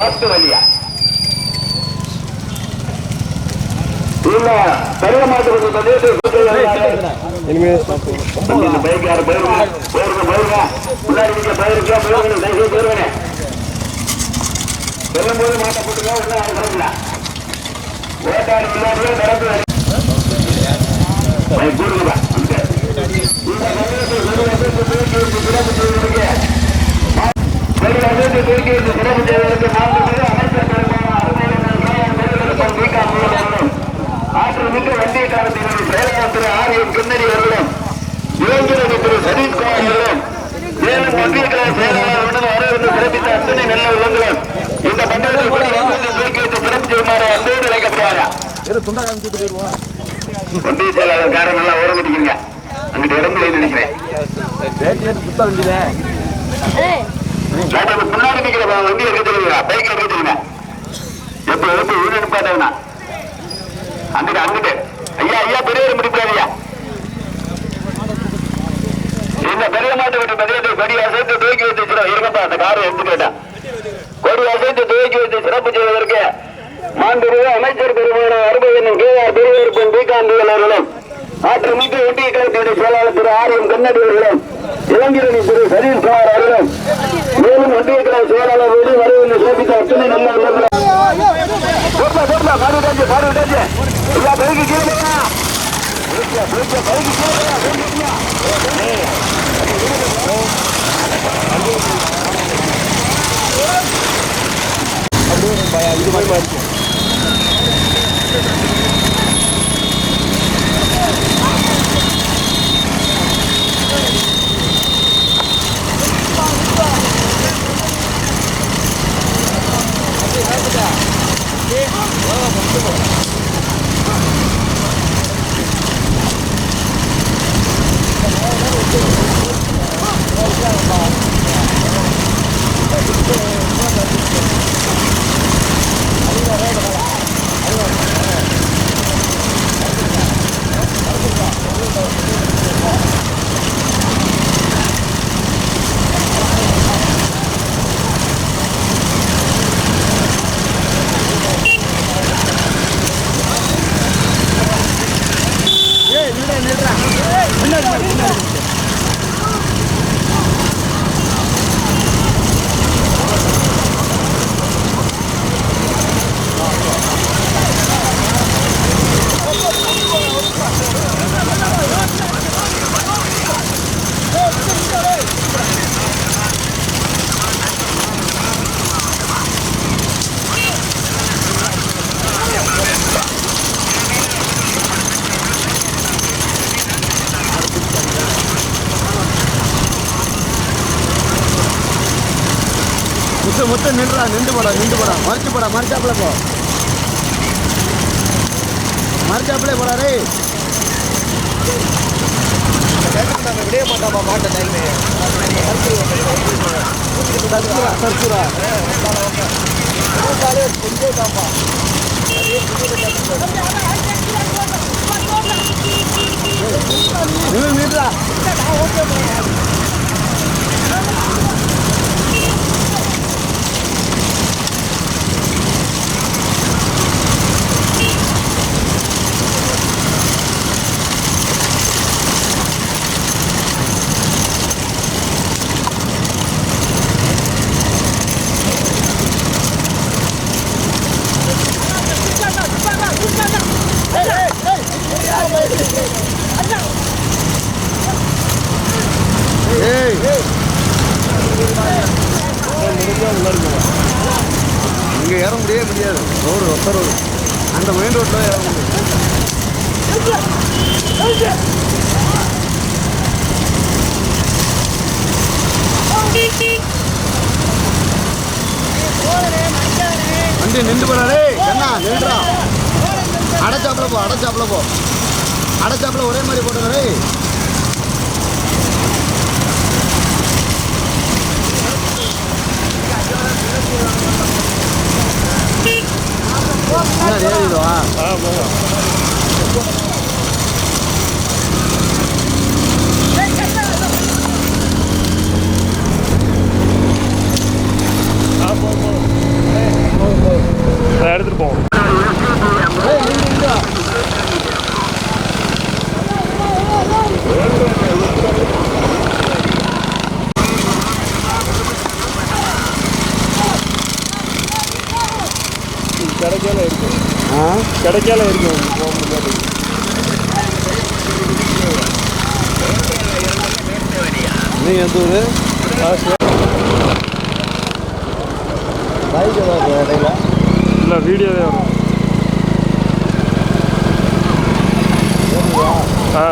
வழியா? இல்ல பெரிய மாட்டு பைக் யாரு? போயிருங்க போயிருங்க. போயிருங்க முன்னாடி நீங்க போயிருக்க போயிருங்க தயவு போயிருங்க. சொல்லும் போது மாட்ட போட்டுங்க ஒன்னும் யாரும் கிடக்கல ஓட்டாடு முன்னாடியே நடந்து இந்த மனிதத்தை ஒன்றிய செயலாளர் காரம் நல்லா ஓரமிட்டிக்கிறீங்க அங்கிட்ட இடம் நினைக்கிறேன் முன்னாடி நிக்கிற வண்டி எடுக்க சொல்லுங்க பைக் எடுக்க சொல்லுங்க எப்ப எப்ப வீடு அங்கிட்டு அங்கிட்டு. ஐயா ஐயா பெரியவர் முடிப்பாரு இந்த பெரிய மாட்டு வீட்டு பதினெட்டு கொடி அசைத்து தூக்கி வைத்து இருக்கப்பா அந்த காரை எடுத்து கொடி அசைத்து தூக்கி வைத்து சிறப்பு செய்வதற்கு மாண்புமிகு அமைச்சர் பெருமான அருமையின் கே ஆர் பெரியவருக்கும் பீகாந்திகள் அவர்களும் ஆற்று ஒட்டிய கழகத்தினுடைய செயலாளர் திரு ஆரியம் கண்ணடி அவர்களும் இளைஞரணி திரு சதீஷ்குமார் அவர்களும் மேலும் ஒன்றிய கழக செயலாளரோடு வரவில்லை சோபித்த அத்தனை நல்ல உள்ளவர்களும் இது மாதிரி பாடு விட்டாச்சு பாடு விட்டாச்சு ஐயா பைக்கு கீழே பைக்கு கீழே மொத்தம் மொத்தம் நின்றா நின்று போடா நின்று போடா மறைச்சு போடா மறைச்சாப்புல போ. மறைச்சாப்புல போடா ரே விடைய மாட்டாப்பா மாட்டேன் டைமே தர்சுரா தர்சுரா கொஞ்சம் நின்று நின்றா ஏய் இங்கே ஏற முடியவே முடியாது ரோடு அந்த மெயின் ரோட்டில் வண்டி நின்று போறாரே என்ன நின்றா? அடைச்சாப்புல போ அடைச்சாப்புல போ. அடைச்சாப்புல ஒரே மாதிரி போட்டுக்கிறேன் Ah, bueno. ஊர் பைக் ஏதாவது இடையில? இல்லை வீடியோவே வரும். ஆ.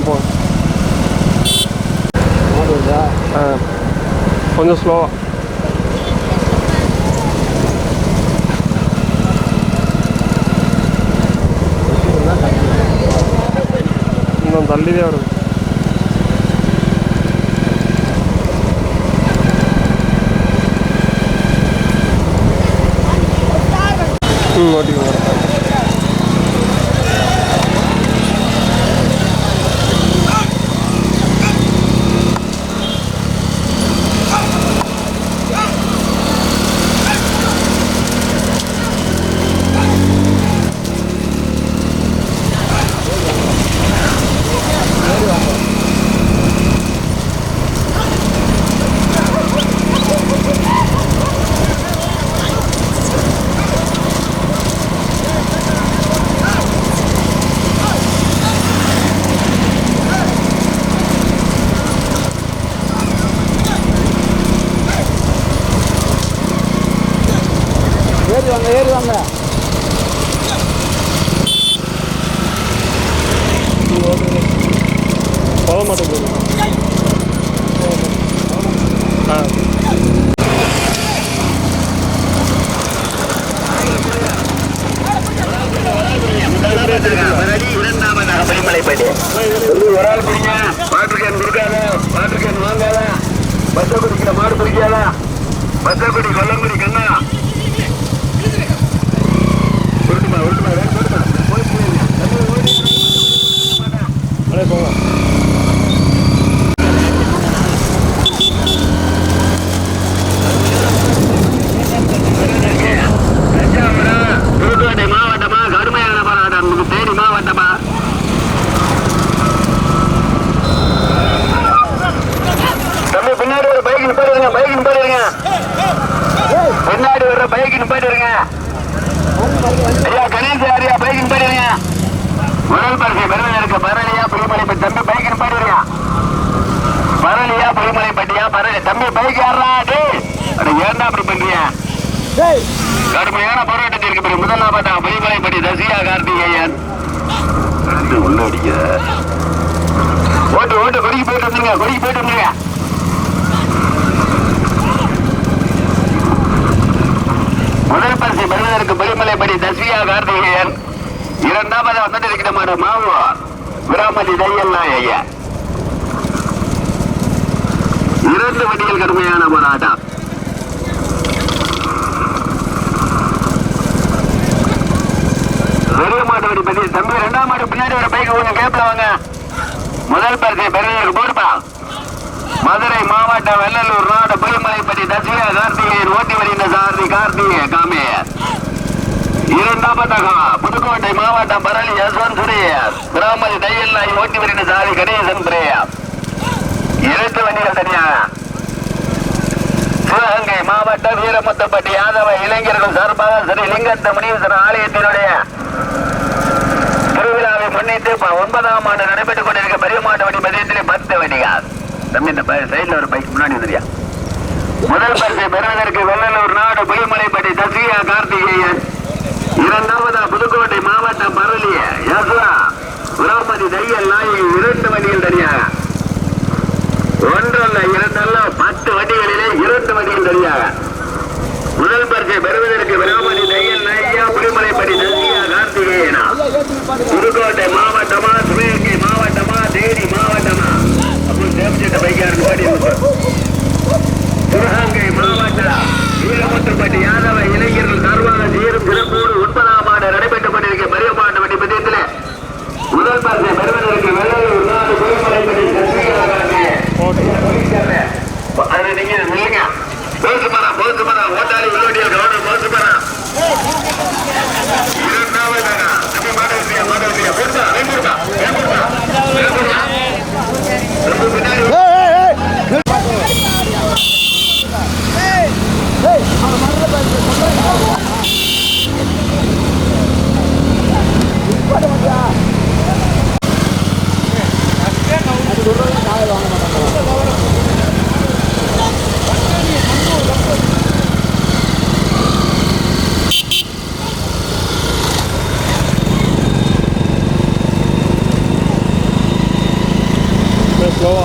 போ ஆ. கொஞ்சம் ஸ்லோவா இன்னும் தள்ளிதே வருது. ம் ஓட்டிக்கோங்க ஏறி வாங்க ஏறி வாங்க போக மாட்டேங்குது ஆ. இரண்டாவதாக பரிமலைப்பட்டி ஒரு ஆள் பிடிங்க. பாட்டுக்கன் கொடுக்காத பாட்டுக்கன் வாங்காத. பச்சை குடிக்கிற மாடு பிடிக்காத. பச்சை குடி கொல்லங்குடி கண்ணா உருட்டுமா உருட்டுமா வேற உருட்டுமா போய் போயிருங்க அப்படியே போங்க தஞ்சாவூரா புதுக்கோட்டை மாவட்டமா கடுமையான போராட்டம் தேனி மாவட்டமா தம்பி பின்னாடி ஒரு பைக் நிப்பாடுங்க பைக் நிப்பாடுங்க பின்னாடி வர்ற பைக் நிப்பாடுங்க ஐயா கணேஷ் ஐயா பைக் நிப்பாடுங்க முதல் பரிசு பெருமை இருக்க பரளியா புலிமலைப்பட்டி தம்பி பைக் நிப்பாடுங்க பரளியா புலிமலைப்பட்டியா பரளி தம்பி பைக் யாரா டேய் அட ஏன்டா அப்படி பண்றீங்க கடுமையான போராட்டத்திற்கு பிறகு முதலாவதாக புலிமலைப்பட்டி தசியா கார்த்திகேயன். ரெண்டு உள்ள அடிக்க. ஓட்டு ஓட்டு கொடிக்கு போயிட்டு வந்துருங்க கொடிக்கு போயிட்டு வந்துருங்க. முதல் பரிசு பெறுவதற்கு புலிமலைப்படி தஸ்வியா கார்த்திகேயன். இரண்டாவது வந்திருக்கிற மாடு மாவு. விராமதி தையல்லா ஐயா இரண்டு வண்டிகள் கடுமையான போராட்டம். வெளிய மாட்டு வண்டி பத்தி தம்பி ரெண்டாம் மாடு பின்னாடி ஒரு பைக் கொஞ்சம் கேப்ல வாங்க. முதல் பரிசை பெறுவதற்கு போடுப்பா மதுரை மாவட்டம் வெள்ளலூர் நாடு புலிமலைப்பட்டி தஸ்வியா கார்த்திகேயன் ஓட்டி வருகின்ற சாரதி கார்த்திகே காமேயர் இரண்டாவதாக புதுக்கோட்டை மாவட்டம் பரளி யஸ்வந்த் சுரேயர். கிராமதி தையல் நாய் ஓட்டி வருகின்ற சாரதி கணேசன் பிரேயா இரண்டு வண்டிகள் தனியா? சிவகங்கை மாவட்டம் வீரமுத்தப்பட்டி யாதவ இளைஞர்கள் சார்பாக ஸ்ரீ லிங்கத்த முனீஸ்வரர் ஆலயத்தினுடைய திருவிழாவை முன்னிட்டு ஒன்பதாம் ஆண்டு நடைபெற்றுக் கொண்டிருக்க பெரிய மாட்டு வண்டி மதியத்திலே பத்து வண்டிகள் தம்பி இந்த சைட்ல ஒரு பைக் முன்னாடி வந்துறியா முதல் பரிசை பெறுவதற்கு வெள்ளலூர் நாடு புலிமலைப்பட்டி தசியா கார்த்திகேயன். இரண்டாவதா புதுக்கோட்டை மாவட்டம் பரளிய யசுவா. விராமதி தையல் நாயகி இரண்டு வண்டிகள் தனியாக. ஒன்றல்ல இரண்டல்ல பத்து வண்டிகளிலே இரண்டு வண்டிகள் தனியாக. முதல் பரிசை பெறுவதற்கு விராமதி தையல் நாயகியா புலிமலைப்பட்டி தசியா கார்த்திகேயனா புதுக்கோட்டை மாவட்டமா சிவகங்கை மாவட்டமா தேனி மாவட்டமா? அப்படின்னு தேவச்சிட்ட பைக்காரன் பாடி சிவகங்கை மாவட்டம் வீரமுத்துப்பட்டி யாதவ இளைஞர்கள் சார்பாக சீரும் சிறப்போடு ஒன்பதாம் ஆண்டு நடைபெற்றுக் கொண்டிருக்க பெரிய மாட்டு வண்டி பந்தயத்தில் முதல் பரிசை பெறுவதற்கு வெள்ளலூர் நாடு புலிமலைப்பட்டி அது நீங்க நில்லுங்க. போசுமரா போசுமரா ஓட்டாளி உள்ளோடியில் கவனம் போசுமரா இரண்டாவதாக தம்பி மாடவியா மாடவியா போடுதா வேம்புடுதா வேம்புடுதா வேம்புடுதா ரொம்ப பின்னாடி ஸ்லோவா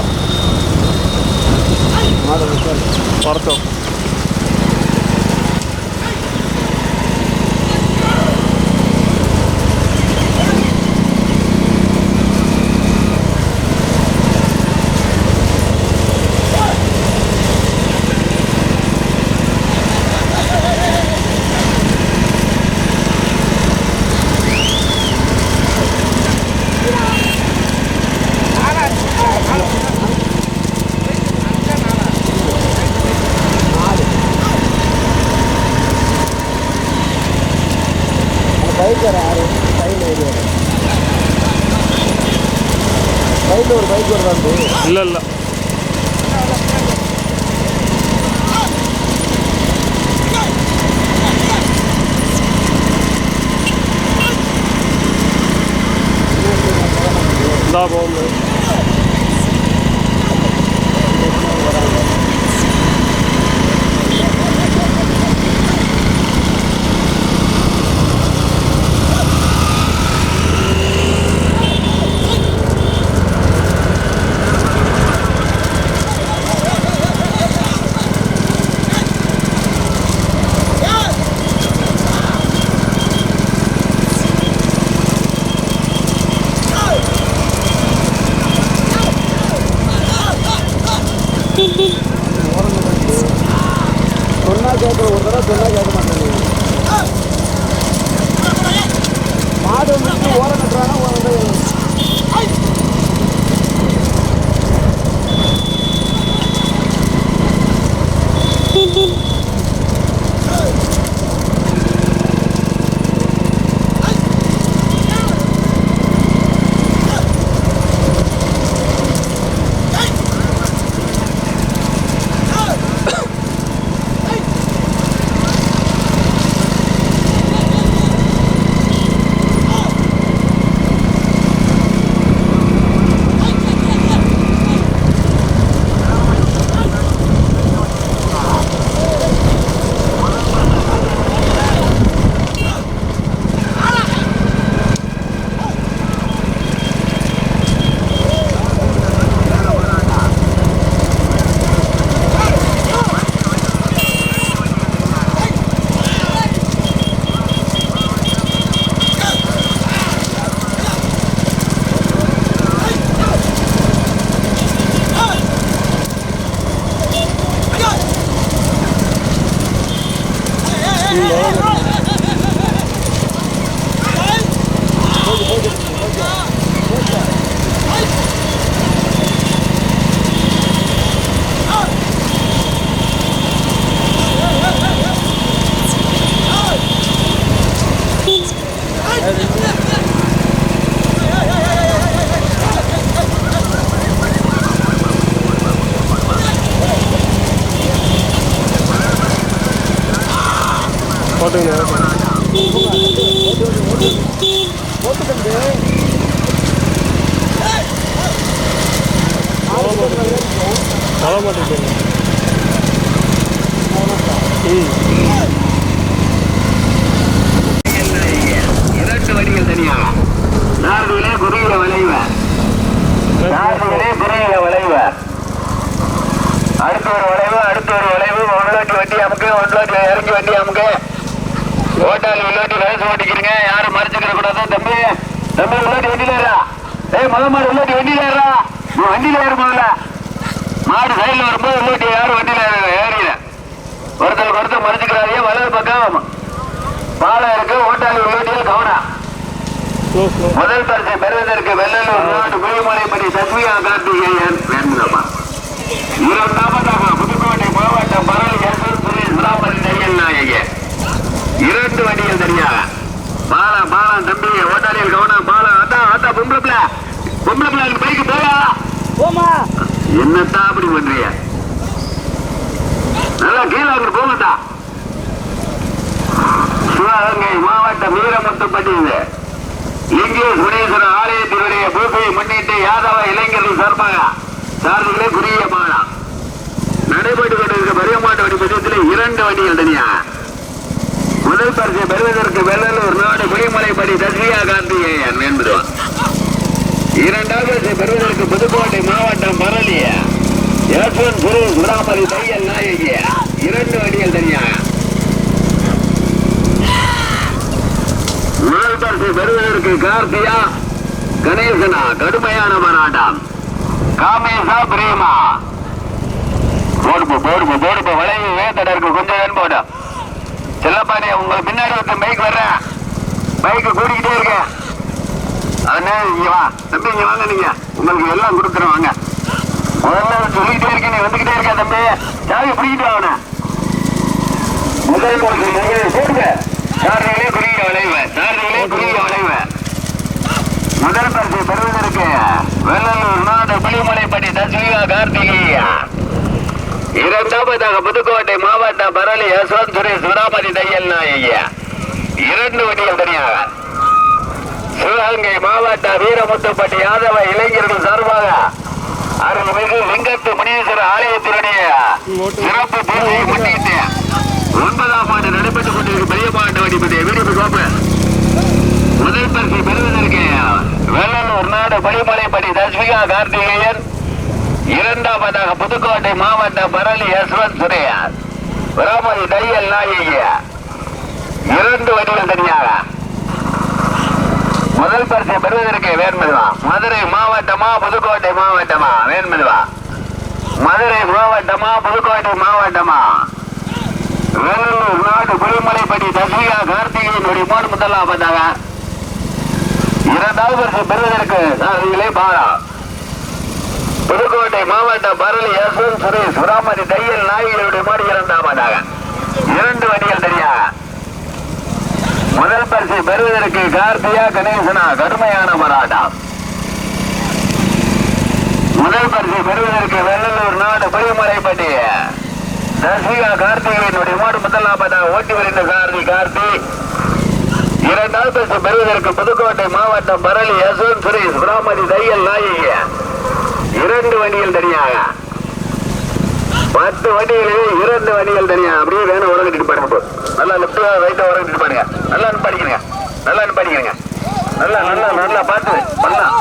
வரட்டும் பைக் வர யாரு சைடில் ஏறி வர சைடில் ஒரு பைக் வருதாண்டு இல்லை இல்லை இந்தா சொன்னால் கேட்க மாடு Pulando. வர மாட்டேங்குது ம் இரண்டு வடிகள் தனியா நார்விலே குறுகிய விளைவ நார்விலே குறுகிய விளைவ அடுத்த ஒரு வளைவு அடுத்த ஒரு வளைவு ஒன்லாட்டி வண்டி அமுக்கு ஒன்லாட்டி இறங்கி வண்டி அமுக்கு ஓட்டாளி உள்ளாட்டி ரேஸ் ஓட்டிக்கிறீங்க யாரும் மறைச்சுக்கிற கூடாது தம்பி தம்பி உள்ளாட்டி வண்டியில ஏறா ஏய் முத மாடு உள்ளாட்டி வண்டியில வண்டியில ஏறு முதல்ல மாடு சைடில் வரும்போது உள்ளாட்டி யாரும் வண்டியில ஏறியில ஒருத்தர் ஒருத்தர் மறைச்சிக்கிறாரியே வலது பக்கம் பாலம் இருக்கு ஓட்டாளி உள்ளாட்டியில் கவனம் முதல் பரிசை பெறுவதற்கு வெள்ளலூர் நாடு குழிமலைப்படி சத்மியா கார்த்திகேயன் வேண்டுமா இரண்டாவதாக புதுக்கோட்டை மாவட்டம் பரவல் எஸ்எஸ் சுரேஷ் ராமன் தையல் நாயகி இரண்டு வண்டிகள் தனியாக பாலா பாலா தம்பி ஓட்டாளியில் கவனம் பாலம் அத்தா அத்தா பொம்பளை பிள்ளை. பொம்பளை பிள்ளை பைக்கு போயா என்னத்தா அப்படி பண்றிய நல்லா கீழே அங்க போங்கத்தா. சிவகங்கை மாவட்ட வீரமுத்துப்பட்டி இது இங்கே சுரேஸ்வரர் ஆலயத்தினுடைய பூசையை முன்னிட்டு யாதவ இளைஞர்கள் சார்பாக சார்பிலே குறுகிய மாதம் நடைபெற்று கொண்டிருக்க பெரியமாட்டு பட்சத்தில் இரண்டு வண்டிகள் தனியா. முதல் பரிசை பெறுவதற்கு வெள்ளலூர் நாடு குடிமலைப்படி தஸ்மியா கார்த்திகேயன் என்பதுவான் இரண்டாவது பரிசை பெறுவதற்கு புதுக்கோட்டை மாவட்டம் பரளிய யஸ்வந்த் குரு சுராமதி தையல் நாயகி இரண்டு அடிகள் தனியாக முதல் பரிசு பெறுவதற்கு கார்த்தியா கணேசனா கடுமையான போராட்டம் காமேசா பிரேமா. போடுப்பு போடுப்பு போடுப்பு வளைவு வேத்தடருக்கு கொஞ்சம் வேணும் போடு செல்லப்பாடி உங்களுக்கு பின்னாடி ஒருத்த பைக் வர்றேன். பைக்கு கூட்டிக்கிட்டே இருக்கேன் அதனால இங்க வா. தம்பி இங்க வாங்க நீங்க. உங்களுக்கு எல்லாம் கொடுக்குறோம் வாங்க. முதல்ல சொல்லிக்கிட்டே இருக்க நீ வந்துகிட்டே இருக்க தம்பி. சாவி பிடிக்கிட்டு அவனை முதல் பரிசு முதலில் சாரதிகளே குறுகிய வளைவு சாரதிகளே குறுகிய வளைவு. முதல் பரிசு பெறுவதற்கு வெள்ளலூர் நாடு புலிமலைப்பட்டி தஸ்மிகா கார்த்திகேயா. இரண்டாவதாக புதுக்கோட்டை மாவட்டம் பரளி யஸ்வந்த் சுரேஷ் சுராமதி தையல் நாயகியா. இரண்டு வண்டிகள் தனியாக. சிவகங்கை மாவட்ட வீரமுத்துப்பட்டி யாதவ இளைஞர்கள் சார்பாக அருள்மிகு லிங்கத்து முனீஸ்வரர் ஆலயத்தினுடைய சிறப்பு பூஜையை முன்னிட்டு ஒன்பதாம் ஆண்டு நடைபெற்றுக் கொண்டிருக்கும் பெரிய மாவட்ட வடிவத்தை வீடு கோப்பு முதல் பரிசு பெறுவதற்கு வெள்ளலூர் நாடு பனிமலைப்படி தஸ்மிகா கார்த்திகேயன் இரண்டாவதாக புதுக்கோட்டை மாவட்டம் பரளி யஸ்வந்த் சுரையார் ராமதி தையல் நாயகி இரண்டு வண்டிகள் தனியாக. முதல் பரிசை பெறுவதற்கு வேண்மதுவா மதுரை மாவட்டமா புதுக்கோட்டை மாவட்டமா? வேண்மதுவா மதுரை மாவட்டமா புதுக்கோட்டை மாவட்டமா? வேலூர் நாடு புலிமலைப்படி தஸ்மிகா கார்த்திகையினுடைய மூணு பார்த்தாங்க இரண்டாவது பரிசு பெறுவதற்கு சாரதிகளே பாரா. புதுக்கோட்டை மாவட்டம் பரளி யஸ்வந்த் சுரேஷ் சுராமதி தையல் நாயகிகளுடைய மாடி இரண்டாவதாக. இரண்டு வண்டிகள் தெரியா? முதல் பரிசு பெறுவதற்கு கார்த்தியா கணேசனா கடுமையான போராட்டம். முதல் பரிசு பெறுவதற்கு வெள்ளலூர் நாடு புலிமலைப்பட்டி தர்சிகா கார்த்திகையினுடைய மாடு முதலாவதாக ஓட்டி வருகின்ற கார்த்தி கார்த்தி. இரண்டாவது பரிசு பெறுவதற்கு புதுக்கோட்டை மாவட்டம் பரளி யசோன் சுரேஷ் பிராமதி தையல் நாயகி. இரண்டு வண்டிகள் தனியாக. பத்து வண்டிகளில் இரண்டு வண்டிகள் தனியா. அப்படியே வேணும் பாருங்க இப்போ. நல்லா லெப்ட் ரைட்டா உறங்கிட்டு பாருங்க நல்லா அனுப்பாடிக்கிறங்க நல்லா அனுப்பாடிக்கிறங்க நல்லா நல்லா நல்லா பார்த்து. பண்ணலாம்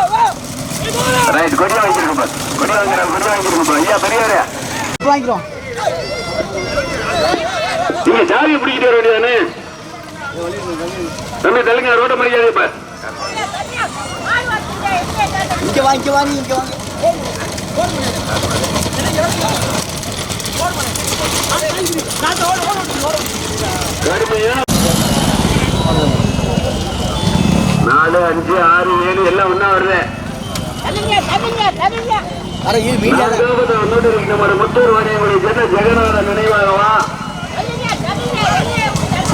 ரைட் கொடியா வைக்கிறோம் பாரு கொடி. வாங்கிறோம் கொடி வாங்கிருக்கோம் பாரு. ஐயா பெரியவரே. வாங்கிக்கிறோம். நீங்க சாவி பிடிக்கிட்டு வர வேண்டியதானே? தம்பி தள்ளுங்க ரோட்ட மரியாதை இப்ப. இங்கே வாங்கி இங்கே வாங்கி இங்கே வாங்கி. நாலு அஞ்சு ஆறு ஏழு எல்லாம் ஒன்னா வருது தம்பிங்க முத்தூர் வாணியங்களுடைய ஜன ஜெகநாத நினைவாகவா தம்பிங்க தம்பிங்க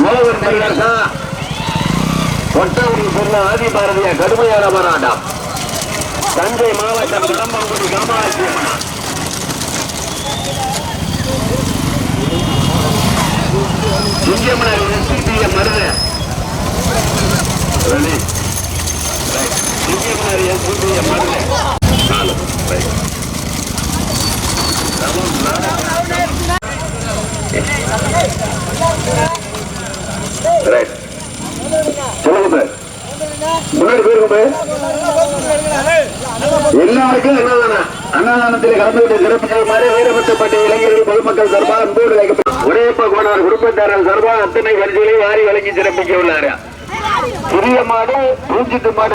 மோகன் சொன்ன ஆதி பாரதிய கடுமையான போராட்டம் தஞ்சை மாவட்டம் கடம்பங்குடி காமாட்சி அம்மன். பொதுமக்கள் சார்பாக அன்போடு வைக்கப்படும் உடையப்ப கோணவர் குடும்பத்தாரர் சார்பாக அத்தனை வரிசைகளையும் வாரி வழங்கி சிறப்பிக்க உள்ளார். சிறிய மாடு பூஞ்சிட்டு மாடு